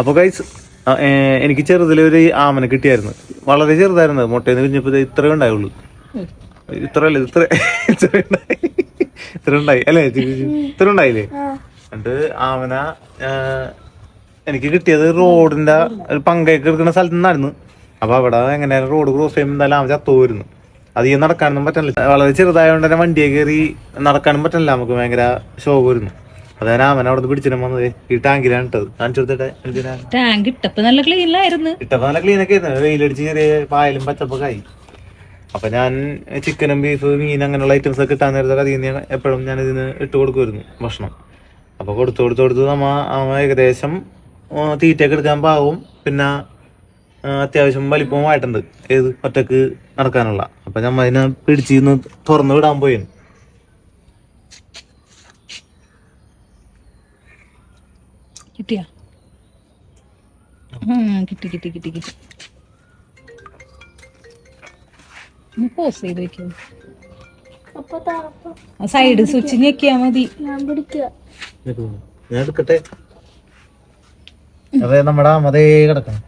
അപ്പൊ ഗൈസ് എനിക്ക് ചെറുതിലൊരു ആമനെ കിട്ടിയായിരുന്നു. വളരെ ചെറുതായിരുന്നു മുട്ടയിൽ കുഞ്ഞപ്പോ ഇത്രേ ഉണ്ടായുള്ളൂ. ഇത്ര അല്ലേ ഇത്ര ഇത്ര ഉണ്ടായി. അല്ലേ? ഇത്ര ഉണ്ടായില്ലേ? എന്നിട്ട് ആമന എനിക്ക് കിട്ടിയത് റോഡിന്റെ ഒരു പങ്കയൊക്കെ എടുക്കുന്ന സ്ഥലത്ത് നിന്നായിരുന്നു. അപ്പൊ അവിടെ എങ്ങനെയാണ് റോഡ് ക്രോസ് ചെയ്യുമ്പോൾ എന്തായാലും ആമ ചത്തുപോയിരുന്നു. അധികം നടക്കാനൊന്നും പറ്റില്ല വളരെ ചെറുതായതുകൊണ്ട് തന്നെ വണ്ടിയെ കയറി നടക്കാനും പറ്റില്ല നമുക്ക് ഭയങ്കര ശോകമായിരുന്നു. അതാണ് ആമന അവിടെ നിന്ന് പിടിച്ചിട്ട് വന്നത്. ഈ ടാങ്കിലാണ് ഇട്ടത്. കാണിച്ചു കൊടുത്തിട്ടെ ടാങ്ക് ഇട്ടപ്പോ നല്ല ക്ലീൻ ആയിരുന്നു. ഇട്ടപ്പോ നല്ല ക്ലീൻ ഒക്കെ ആയിരുന്നു. വെയിലടിച്ച് ചെറിയ പായലും പച്ചപ്പൊക്കെ ആയി. അപ്പൊ ഞാൻ ചിക്കനും ബീഫ് മീൻ അങ്ങനെയുള്ള ഐറ്റംസ് ഒക്കെ കിട്ടാൻ നേരത്തെ അതിൽ നിന്ന് എപ്പോഴും ഞാൻ ഇതിന് ഇട്ട് കൊടുക്കുമായിരുന്നു ഭക്ഷണം. അപ്പൊ കൊടുത്തു കൊടുത്തു കൊടുത്ത് നമ്മ അവൻ ഏകദേശം തീറ്റയൊക്കെ എടുക്കാൻ പാവും. പിന്നെ അത്യാവശ്യം വലിപ്പമായിട്ടുണ്ട് ഏത് ഒറ്റയ്ക്ക് നടക്കാനുള്ള. അപ്പൊ നമ്മ അതിനെ പിടിച്ചിരുന്ന് തുറന്നു വിടാൻ പോയി കിട്ടിയാ? കിട്ടി കിട്ടി കിട്ടി കിട്ടി. പോസ് ചെയ്ത് വെക്കോ. സൈഡ് സ്വിച്ച് ഞെക്കിയാ മതി. ഞാൻ എടുക്കട്ടെ? അതെ നമ്മുടെ അമതേ കിടക്കണം.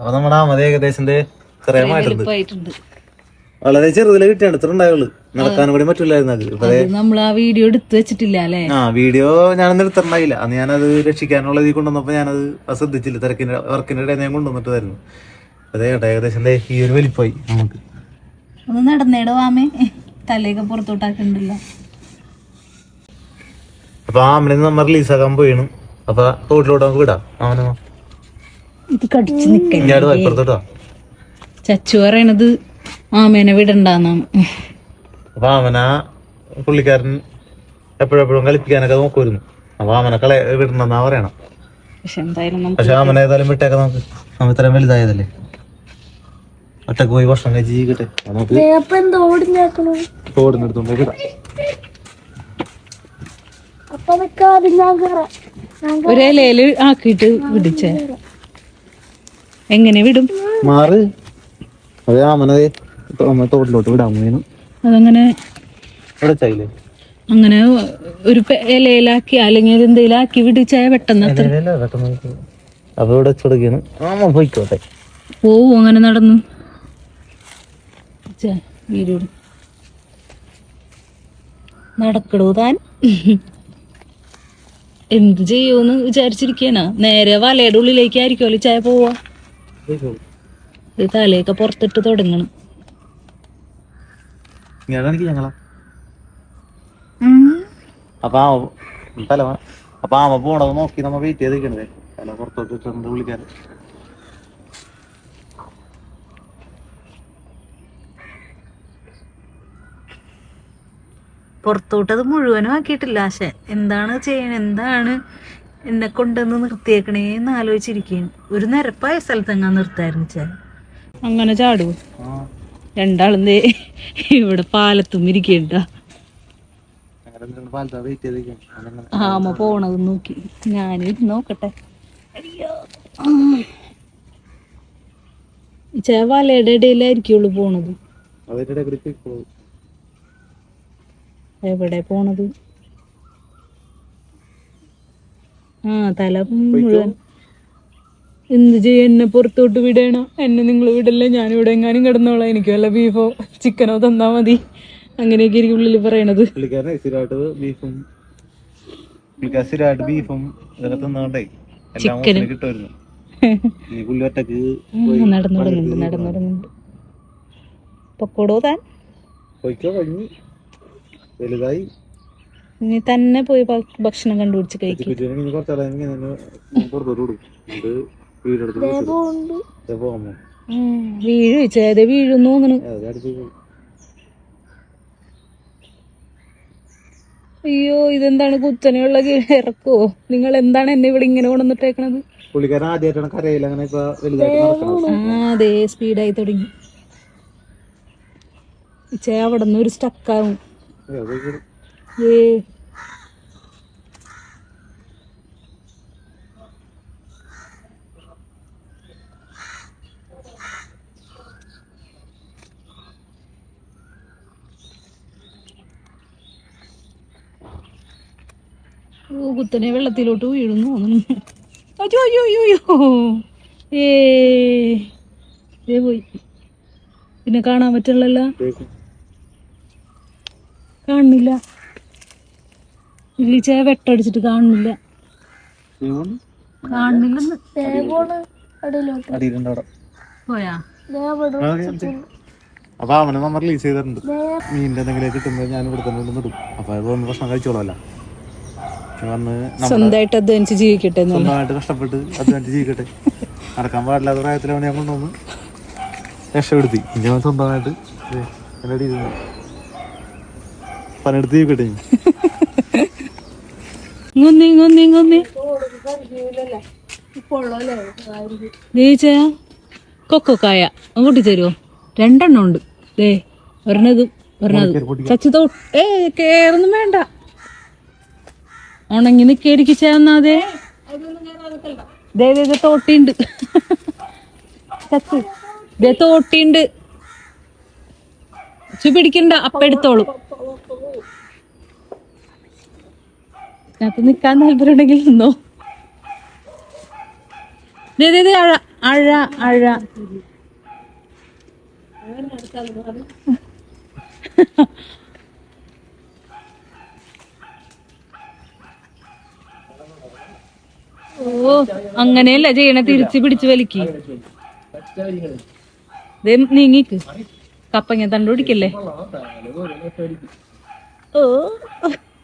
അപ്പൊ നമ്മുടെ അമത ഏകദേശം ആയിട്ടുണ്ട്. എളുപ്പമായിട്ടുണ്ട് വളരെ ചെറുതിലെ കിട്ടിയാണ്. ഇത്ര ഉണ്ടായുള്ളൂ നടക്കാനും കൂടി പറ്റില്ലായിരുന്നു നമ്മൾ ആ വീഡിയോ എടുത്തു വെച്ചിട്ടില്ല അല്ലേ? ആ വീഡിയോ ഞാനൊന്നും എടുത്തിട്ടുണ്ടായില്ല. അന്ന് ഞാനത് രക്ഷിക്കാനുള്ള ഇതിൽ കൊണ്ടുവന്നപ്പോ ഞാനത് ശ്രദ്ധിച്ചില്ല. തിരക്കിന്റെ വർക്കിന്റെ ഇടയിൽ ഞാൻ കൊണ്ടുവന്നിട്ടായിരുന്നു അതെ കേട്ടോ ഏകദേശം ഈ ഒരു വലിപ്പമായി നമുക്ക്. ഒന്ന് നടന്നേടോ ആമേ തലയൊക്കെ പുറത്തോട്ടാക്കണ്ടല്ല. അപ്പൊ ആമനെ നമ്മ റിലീസാക്കാൻ പോയിണു. അപ്പൊ റോഡിലോട്ട് നമുക്ക് വിടാം. അവനോ ഇത് കടിച്ചു വാ, ഇപ്പുറത്തോട്ടോ ചച്ചു പറയണത് ആമേനെ വിടണ്ടാന്നാണ് അപ്പൊ ആമന പുള്ളിക്കാരൻ എപ്പോഴെപ്പോഴും കളിപ്പിക്കാനൊക്കെ നോക്കുമായിരുന്നു അപ്പൊ ആമനെ വിടണെന്നാ വിടണമെന്നാ പറയണം. പക്ഷെ എന്തായാലും നമുക്ക് പക്ഷെ ആമനെ ഏതായാലും വിട്ടേക്കാം നമുക്ക്. അവൻ ഇത്രയും വലുതായതല്ലേ? ഒറ്റയ്ക്ക് പോയി ഭക്ഷണം കഴിച്ച് ജീവിക്കട്ടെ. നമുക്ക് ഒരു ഇലയിൽ ആക്കിയിട്ട് വിടിച്ചേ. എങ്ങനെ വിടും? മാറ്. അതെ തോട്ടിലോട്ട് വിടാൻ അതങ്ങനെ ഇവിടെ ചൈലേ അങ്ങനെ ഒരു ഇലയിലാക്കി അല്ലെങ്കിൽ എന്തെങ്കിലും ആക്കി വിടിച്ചായ പെട്ടെന്ന് അത്ര. അപ്പൊ ഇവിടെ വെച്ചുകൊടുക്കാണ് ആമ പോയിക്കോട്ടെ. പോവും അങ്ങനെ നടന്നു. നടക്കടോ താൻ? എന്ത് ചെയ്യൂന്ന് വിചാരിച്ചിരിക്കാനാ? നേരെ വലയുടെ ഉള്ളിലേക്കായിരിക്കുമല്ലോ ചായ പോവാ ഇത് തലയൊക്കെ പുറത്തിട്ട് തുടങ്ങണം. അപ്പൊ അപ്പൊ ആമ പോണത് നോക്കി നമ്മ വെയിറ്റ് ചെയ്ത് നിൽക്കണതേ തല പുറത്തോട്ട് വിളിക്കാൻ. പുറത്തോട്ടത് മുഴുവനും ആക്കിയിട്ടില്ല പക്ഷെ എന്താണ് ചെയ്യണത് എന്താണ് എന്നെ കൊണ്ടുവന്ന് നിർത്തിയേക്കണേന്ന് ആലോചിച്ചിരിക്കുകയാണ്. ഒരു നിരപ്പായ സ്ഥലത്തെങ്ങാൻ നിർത്തായിരുന്നു ചാ. അങ്ങനെ ചാടൂ. രണ്ടാളും ദേ ഇവിടെ പാലത്തും ഇരിക്കണ്ട. ആമ പോണത് നോക്കി. ഞാൻ നോക്കട്ടെ. അയ്യോ. ചേ വലയുടെ ഇടയിലായിരിക്കുള്ളൂ പോണത്. എവിടെ പോണത്? ആ തല മുഴുവൻ എന്ത് ചെയ്യ? എന്നെ പുറത്തോട്ട് വിടണം. എന്നെ നിങ്ങൾ വിടല്ലേ? ഞാനിവിടെ എങ്ങാനും കിടന്നോളാം. എനിക്ക് വല്ല ബീഫോ ചിക്കനോ തന്നാ മതി. അങ്ങനെയൊക്കെ ആയിരിക്കും ഉള്ളിൽ പറയണത്. നടന്നു തുടങ്ങുന്നുണ്ട് നടന്നു തുടങ്ങുന്നുണ്ട് പൊക്കോടോ താൻ? വലുതായി. നീ തന്നെ പോയി ഭക്ഷണം കണ്ടുപിടിച്ച് കഴിക്കും. വീഴു ചേത വീഴുന്നു അയ്യോ ഇതെന്താണ് കുത്തനെയുള്ള ഇറക്കോ? നിങ്ങൾ എന്താണ് എന്നെ ഇവിടെ ഇങ്ങനെ കൊണ്ടുവന്നിട്ടേക്കണത്? പുള്ളിക്കാരൻ ആദ്യമായിട്ടാണ് കരയിൽ അങ്ങനെ ഇപ്പൊ വലുതായിട്ട് നടക്കുന്നത് ആ സ്പീഡായി തുടങ്ങി. ചേ അവിടെ നിന്ന് ഒരു സ്റ്റക്കാവും ഏ, കുത്തനെ വെള്ളത്തിലോട്ട് വീഴുന്നു തോന്നുന്നു. അയ്യോ അയ്യോ അയ്യോ അയ്യോ. ഏ പോയി. പിന്നെ കാണാൻ പറ്റുള്ള കാണുന്നില്ല. ഇല്ലിച്ച വെട്ടടിച്ചിട്ട് കാണുന്നില്ല. കാണുന്നില്ല പോയാ? അപ്പൊ അവനെ നമ്മൾ റിലീസ് ചെയ്തിട്ടുണ്ട്. മീനിന്റെ എന്തെങ്കിലും കിട്ടുമ്പോൾ ഞാൻ ഇവിടെ തന്നെ ഇടും. അപ്പൊ അത് വന്ന് ഭക്ഷണം കഴിച്ചോളാം സ്വന്തമായിട്ട് അധ്വാനിച്ച് ജീവിക്കട്ടെ സ്വന്തമായിട്ട് കഷ്ടപ്പെട്ട് അധ്വാനിച്ച് ജീവിക്കട്ടെ. നടക്കാൻ പാടില്ലാത്ത പ്രായത്തിലാണ് ഞാൻ കൊണ്ടുവന്ന് രക്ഷപ്പെടുത്തി. അവൻ സ്വന്തമായിട്ട് ഇരുന്നു. പണിയെടുത്ത് ജീവിക്കട്ടെ. ഇങ്ങൊന്നി ഇങ്ങൊന്നി ഇങ്ങൊന്നി. ദേച്ച കൊക്കോക്കായ അങ്ങോട്ട് തരുമോ രണ്ടെണ്ണം ഉണ്ട്. ദേ ഒരെണ്ണതും ഒരെണ്ണതും. ചച്ചു തോ ഏ കേറൊന്നും വേണ്ട. ഉണങ്ങി നിക്കേടിക്ക് ചേർന്നാതെ. ദേ തോട്ടിണ്ട് ചച്ചു ദേ തോട്ടിണ്ട് ചു പിടിക്കണ്ട അപ്പ എടുത്തോളൂ. അതിനകത്ത് നിക്കാൻ താല്പര്യമുണ്ടെങ്കിൽ നിന്നോ. ദേ അഴ അഴ അഴ. ഓ അങ്ങനെയല്ല ചെയ്യണ? തിരിച്ചു പിടിച്ചു വലിക്ക്. നീങ്ങിക്ക്. കപ്പങ്ങ തണ്ട് പിടിക്കല്ലേ? ഓ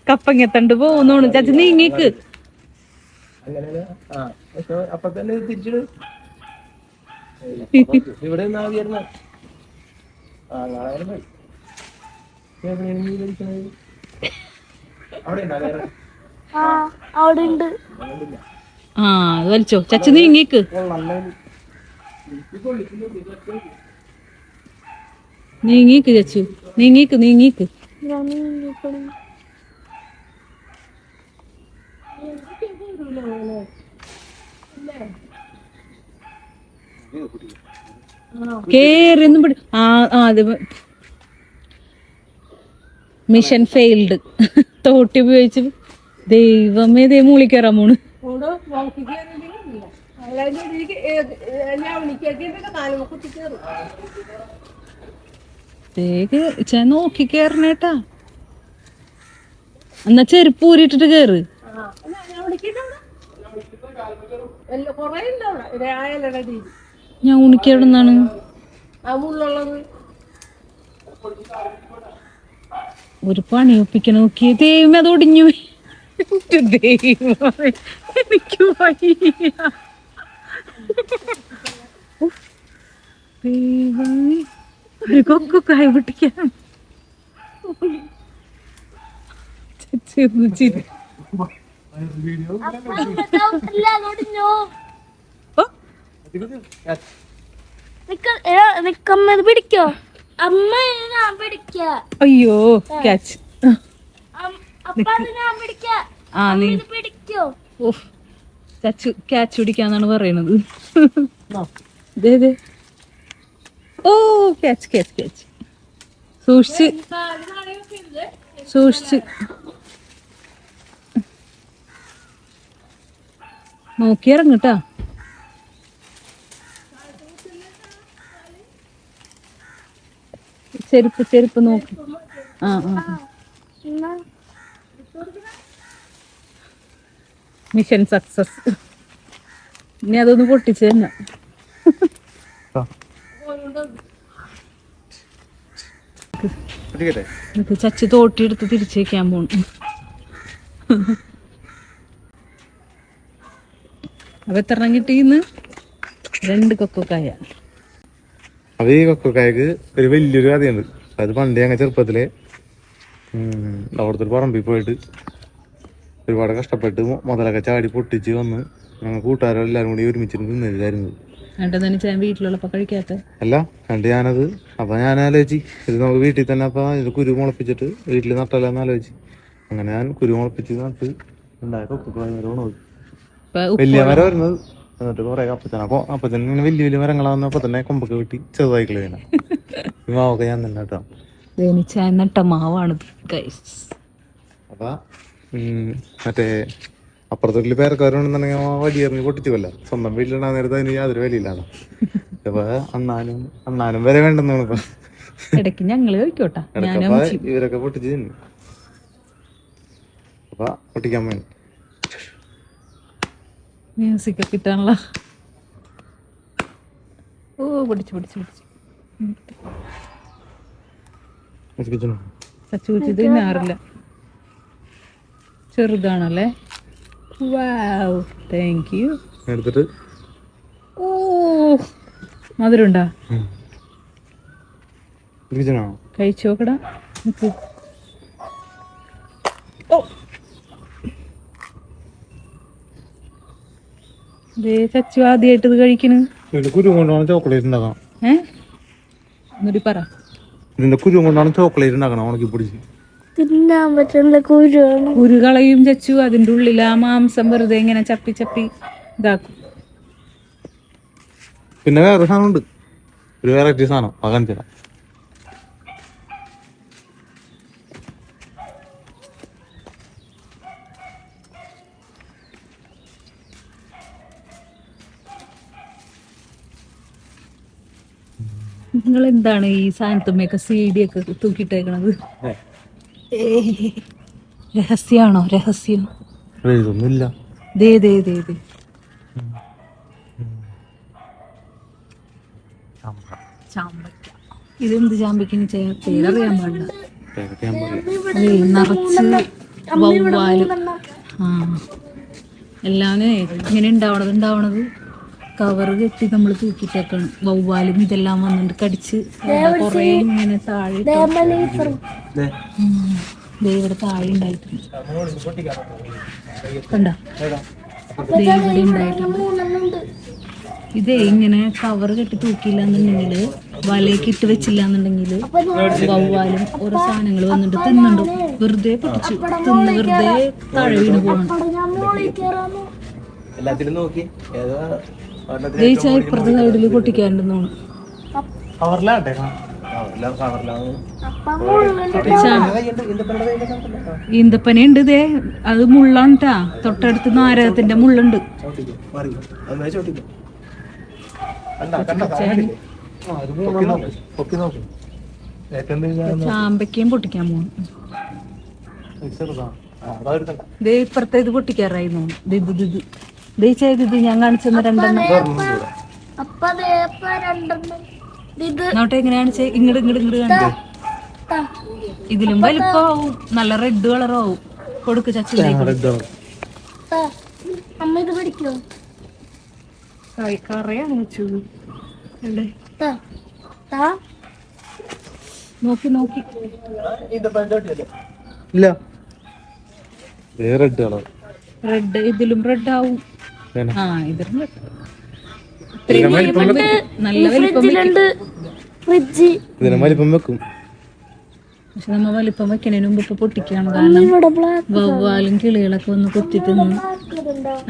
കപ്പങ്ങ തണ്ട് പോകുന്നോണ് ചാച്ച നീങ്ങിക്ക്. അവിടെ ഉണ്ട് ആ അത് വലിച്ചോ ചച്ച. നീങ്ങിക്ക് നീങ്ങിക്ക് ചച്ചു നീങ്ങിക്ക് നീങ്ങിക്ക് ഒന്നും പിടി ആ അത് മിഷൻ ഫെയിൽഡ് തോട്ടി ഉപയോഗിച്ച് ദൈവമേ ദൈവം മൂളി കയറാൻ പോണ്. വേഗ ചേ നോക്കി കേറണേട്ടാ എന്നാ ചെരുപ്പ് ഊരിട്ടിട്ട് കേറ്. ഞാൻ ഉണിക്കെവിടെ നിന്നാണ്. ഒരു പണി ഒപ്പിക്കണ നോക്കിയ. ദൈവം അത് ഒടിഞ്ഞു പോയി. എനിക്ക് വയ്യ ഒരു കൊക്കൊക്കെ പൊട്ടിക്കാൻ ചിരി പിടിക്കോ അമ്മ ഞാൻ പിടിക്ക. അയ്യോ ക്യാച്ച് ആ നീ പിടിക്കോ? ഓഹ് ചച്ചു ക്യാച്ച് പിടിക്കാന്നാണ് പറയണത് ഓ ക്യാച്ച് ക്യാച്ച് ക്യാച്ച് സൂക്ഷിച്ച്. സൂക്ഷിച്ച്. നോക്കി ഇറങ്ങട്ടാ ചെരുപ്പ് ചെരുപ്പ് നോക്കി. ആ ആ ആ. എന്നാ മിഷൻ സക്സസ് ഇനി അതൊന്ന് പൊട്ടിച്ചു തന്നെ. ചച്ചി തോട്ടി എടുത്ത് തിരിച്ചേക്കാൻ പോണു. അപ്പൊ എത്ര എണ്ണം കിട്ടിന്ന് രണ്ട് കൊക്കോക്കായ. അത് ഈ കൊക്കക്കായക്ക് ഒരു വലിയൊരു കഥയുണ്ട്. അത് പണ്ട് ഞങ്ങൾ ചെറുപ്പത്തിലെ അവിടുത്തെ പറമ്പിൽ പോയിട്ട് ഒരുപാട് കഷ്ടപ്പെട്ട് മുതലൊക്കെ ചാടി പൊട്ടിച്ച് വന്ന് ഞങ്ങൾ കൂട്ടുകാരെല്ലാരും കൂടി ഒരുമിച്ചിരുന്ന് നിന്നിരുന്നത് അല്ല കണ്ട് ഞാനത്. അപ്പൊ ഞാൻ ആലോചിച്ച് ഇത് നമുക്ക് വീട്ടിൽ തന്നെ അപ്പൊ ഇത് കുരു മുളപ്പിച്ചിട്ട് വീട്ടിൽ നട്ടല്ലെന്ന് ആലോചിച്ച്. അങ്ങനെ ഞാൻ കുരു മുളപ്പിച്ച് നട്ട് ഉണ്ടായ അത്. വലിയ മരം വരുന്നത് എന്നിട്ട് കുറെ അപ്പത്തന്നെ അപ്പൊ അപ്പത്തന്നെ ഇങ്ങനെ വലിയ വലിയ മരങ്ങളാവുന്ന അപ്പൊ തന്നെ കൊമ്പൊക്കെ വെട്ടി ചെറുതായിക്കളെ ഈ മാവൊക്കെ ഞാൻ തന്നെ കേട്ടോ നട്ട മാവാണ് അപ്പൊ മറ്റേ അപ്പുറത്തെ പേരൊക്കെ പേരക്കാരുണ്ടെന്നുണ്ടെങ്കിൽ ആ വടി എറിഞ്ഞ് പൊട്ടിച്ചു കൊല്ല സ്വന്തം വീട്ടിലാ നേരത്തെ അതിന് യാതൊരു വിലയില്ലാണ് അപ്പൊ അന്നാനും അന്നാനും വരെ വേണ്ടെന്നാണ് ഇപ്പൊ ഇടയ്ക്ക് ഞങ്ങൾ കഴിക്കോട്ടാ. ഇവരൊക്കെ പൊട്ടിച്ച് തിന്നു. അപ്പൊ പൊട്ടിക്കാൻ വേണ്ടി മ്യൂസിക് കിട്ടാനുള്ള. ഓ പൊടിച്ചു പൊടിച്ചു പൊടിച്ചു? സച്ചു വെച്ച് തിന്നാറില്ല ചെറുതാണല്ലേ? വാവ് താങ്ക് യു എടുത്തിട്ട്. ഓ മധുരണ്ടാ കഴിച്ചോക്കടാ ചച്ചു ആദ്യമായിട്ട് ഇത് കഴിക്കണ്. ഇതിന്റെ കുരു കൊണ്ടാണ് ചോക്ലേറ്റ് ഉണ്ടാക്കണം. ഏ? എന്നിട്ട് പറ. ഇതിന്റെ കുരു കൊണ്ടാണ് ചോക്ലേറ്റ് ഉണ്ടാക്കണം ഉണക്കി പൊടിച്ച് തിന്നാൻ പറ്റുന്ന കുരുവാണ്. കുരുകളയും ചച്ചു അതിന്റെ ഉള്ളിൽ ആ മാംസം വെറുതെ ഇങ്ങനെ ചപ്പി ചപ്പി ഇതാക്കും. പിന്നെ വേറെ സാധനമുണ്ട് ഒരു വെറൈറ്റി സാധനം. കാണിച്ചു തരാം. നിങ്ങൾ എന്താണ് ഈ സാധനത്തുമ്മയൊക്കെ സി ഡി ഒക്കെ തൂക്കിയിട്ടേക്കണത്? ഏയ്. രഹസ്യാണോ? രഹസ്യം. ഇതൊന്നുമില്ല. ദേ ദേ ദേ ദേ. ചാമ്പയ്ക്ക ഇതെന്ത് ചാമ്പയ്ക്കിന് പേരറിയാൻ പാടില്ല. നിറച്ച് വവ്വാൽ. ആ. എല്ലാവരും ഇങ്ങനെ ഉണ്ടാവണത് ഉണ്ടാവണത്? കവറ് കെട്ടി നമ്മൾ തൂക്കിട്ടേക്കാണ് വവ്വാലും ഇതെല്ലാം വന്നിട്ട് കടിച്ച് കൊറേ ഇങ്ങനെ താഴെ ഇവിടെ താഴെ ഉണ്ടായിട്ടുണ്ട്. കണ്ട? ദേ ഇവിടെ ഉണ്ടായിട്ടുണ്ട്. ഇതേ ഇങ്ങനെ കവർ കെട്ടി തൂക്കിയില്ല എന്നുണ്ടെങ്കിൽ വലയൊക്കെ ഇട്ട് വെച്ചില്ല എന്നുണ്ടെങ്കിൽ വവ്വാലും ഓരോ സാധനങ്ങൾ വന്നിട്ട് തിന്നുണ്ട്. വെറുതെ പൊട്ടിച്ചു തിന്ന് വെറുതെ താഴെ വീണ് പോകണം എല്ലാത്തിലും നോക്കി. ഏതാ ജയിച്ചാൽ ഇപ്പുറത്തെ സൈഡിൽ ഈന്തപ്പന ഉണ്ട് ഇതേ അത് മുള്ളാണ് ട്ടാ. തൊട്ടടുത്ത് നാരകത്തിന്റെ മുള്ളുണ്ട്. ചാമ്പയ്ക്കും പൊട്ടിക്കാൻ പോകും ഇപ്പുറത്തെ ഇത് പൊട്ടിക്കാറായി തോന്നുന്നു. ദേ ഇത് ഇത് ഇത്. ദേ ചെയ്ത് ഇത് ഞാൻ കാണിച്ചെന്ന് രണ്ടെണ്ണം. നോട്ടെ എങ്ങനെയാണ് ചെയ് ഇങ്ങോട്ട് ഇങ്ങോട്ട് ഇങ്ങോട്ട് കാണിച്ചത് താ. ഇതിലും വലിപ്പമാവും നല്ല റെഡ് കളറാവും കൊടുക്ക് ചച്ചിലേക്ക് എവിടെ? നോക്കി നോക്കി. ഇല്ല. റെഡ് ഇതിലും റെഡ് ആവും. ഇതിനെ വലിപ്പം വെക്കും. പക്ഷെ നമ്മ വലിപ്പം വെക്കണതിന് മുമ്പ് ഇപ്പൊ പൊട്ടിക്കാണ് കാരണം വവ്വാലും കിളികളൊക്കെ വന്ന് കൊത്തി തിന്നു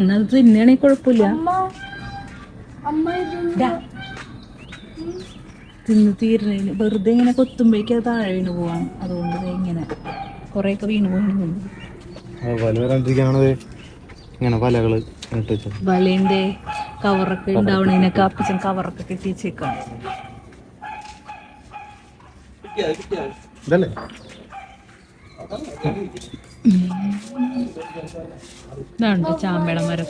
എന്നാ അത് കുഴപ്പമില്ല. ദാ. തിന്ന് തീരണേന് വെറുതെ ഇങ്ങനെ കൊത്തുമ്പോഴേക്കും അത് താഴെ വീണ് പോവാണ്. അതുകൊണ്ട് ഇങ്ങനെ കൊറേ വീണ് വീണ് പോകുന്നു വല ഇങ്ങനെ വലകൾ. വലേന്റെ കവറൊക്കെ ഉണ്ടാവണതിനൊക്കെ അപ്പച്ചൻ കവറൊക്കെ കിട്ടിച്ചേക്കാണ് ഇതാണ്ട് ചാമ്പയുടെ മരം.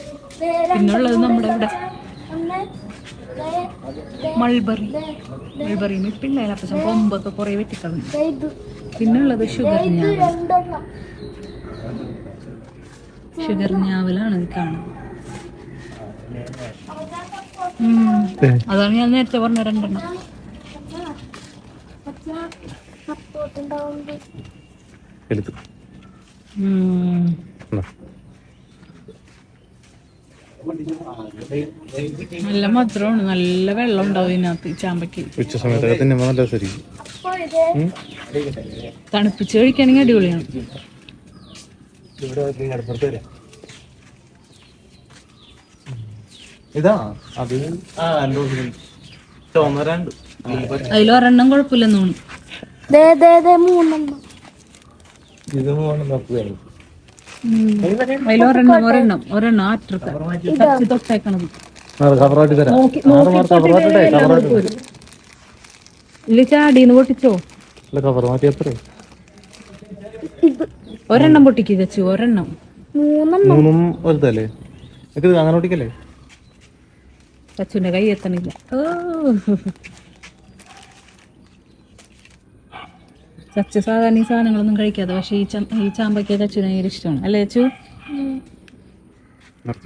പിന്നുള്ളത് നമ്മുടെ ഇവിടെ മൾബറി. മൾബറി പിള്ളേരെ അപ്പച്ചൻ കൊമ്പൊക്കെ കുറെ വെട്ടിക്കളഞ്ഞു. പിന്നുള്ളത് ഷുഗർ ഞാവൽ. ഷുഗർ ഞാവലാണ് ഇത് കാണുന്നത്. അതാണ് ഞാൻ നേരത്തെ പറഞ്ഞ രണ്ടെണ്ണം. എടുത്തു. നല്ല മധുരമാണ്. നല്ല വെള്ളം ഉണ്ടാവും ഇതിനകത്ത് ചാമ്പയ്ക്ക്. ഉച്ച സമയത്തൊക്കെ തിന്നുമ്പോൾ നല്ല ഇത് തണുപ്പിച്ച് കഴിക്കുകയാണെങ്കിൽ അടിപൊളിയാണ്. ഇവിടെ അടുപ്പുറത്ത് വരാം ഇതാ അത് ആ അതിലൊരെണ്ണം കുഴപ്പമില്ലെന്ന് തോന്നുന്നു. ഇത് ഒരെണ്ണം തൊട്ടേക്കണത്. ചാടീന്ന് പൊട്ടിച്ചോ? ഒരെണ്ണം പൊട്ടിക്കു ഒരെണ്ണം. മൂന്നെണ്ണം. മൂന്നും വലുതല്ലേ? അങ്ങനെ ഓടിക്കല്ലേ ചച്ചുവിന്റെ കൈ എത്തണില്ല. ഓ. ചച്ചു സാധാരണ ഈ സാധനങ്ങളൊന്നും കഴിക്കാതെ പക്ഷെ ഈ ചം- ഈ ചാമ്പയ്ക്ക ചച്ചുവിന് ഭയങ്കര ഇഷ്ടമാണ്. അല്ലേ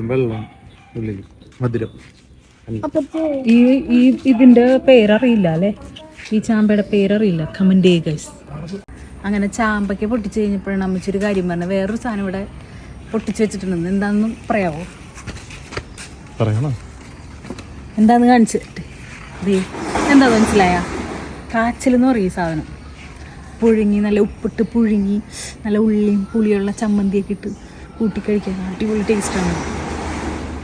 വെള്ളം മധുരം. അപ്പൊ ഈ ഈ ഇതിന്റെ പേരറിയില്ല അല്ലേ? ഈ ചാമ്പയുടെ പേരറിയില്ല. കമന്റ് ചെയ്യുക guys. അങ്ങനെ ചാമ്പയ്ക്ക് പൊട്ടിച്ച് കഴിഞ്ഞപ്പോഴാണ് അമ്മച്ചൊരു കാര്യം പറഞ്ഞത്. വേറൊരു സാധനം ഇവിടെ പൊട്ടിച്ച് വെച്ചിട്ടുണ്ടെന്ന്. എന്താണെന്നും പറയാവോ? പറയണോ? എന്താന്ന് കാണിച്ചിട്ട് ദേ എന്താ മനസ്സിലായ? കാച്ചിൽ എന്ന് പറയും ഈ സാധനം. പുഴുങ്ങി നല്ല ഉപ്പിട്ട് പുഴുങ്ങി നല്ല ഉള്ളിയും പുളിയുള്ള ചമ്മന്തിയൊക്കെ ഇട്ട് കൂട്ടി കഴിക്കാൻ അടിപൊളി ടേസ്റ്റാണ്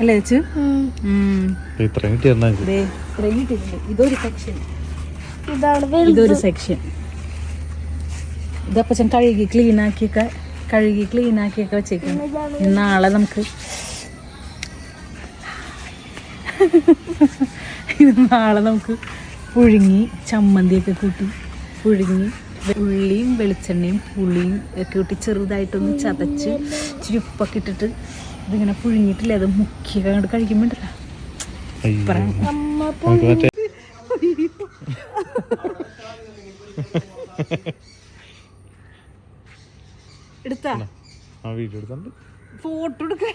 അല്ലേ ചേച്ചു ഇത്രയും കിട്ടിയിട്ടുണ്ട്. ഇതൊരു സെക്ഷൻ ഇതൊരു സെക്ഷൻ ഇതപ്പച്ചൻ കഴുകി ക്ലീനാക്കിയൊക്കെ കഴുകി ക്ലീനാക്കിയൊക്കെ ഇനി നാളെ നമുക്ക് ഇത് നാളെ നമുക്ക് പുഴുങ്ങി ചമ്മന്തിയൊക്കെ കൂട്ടി പുഴുങ്ങി ഉള്ളിയും വെളിച്ചെണ്ണയും പുളിയും ഒക്കെ കൂട്ടി ചെറുതായിട്ടൊന്ന് ചതച്ച് ഇച്ചിരി ഉപ്പൊക്കെ ഇട്ടിട്ട് ഇതിങ്ങനെ പുഴുങ്ങിയിട്ടില്ല? അത് മുക്കിയ കണ്ട് കഴിക്കുമ്പോണ്ടല്ലോ എടുത്താ? ഫോട്ടോ എടുക്കാൻ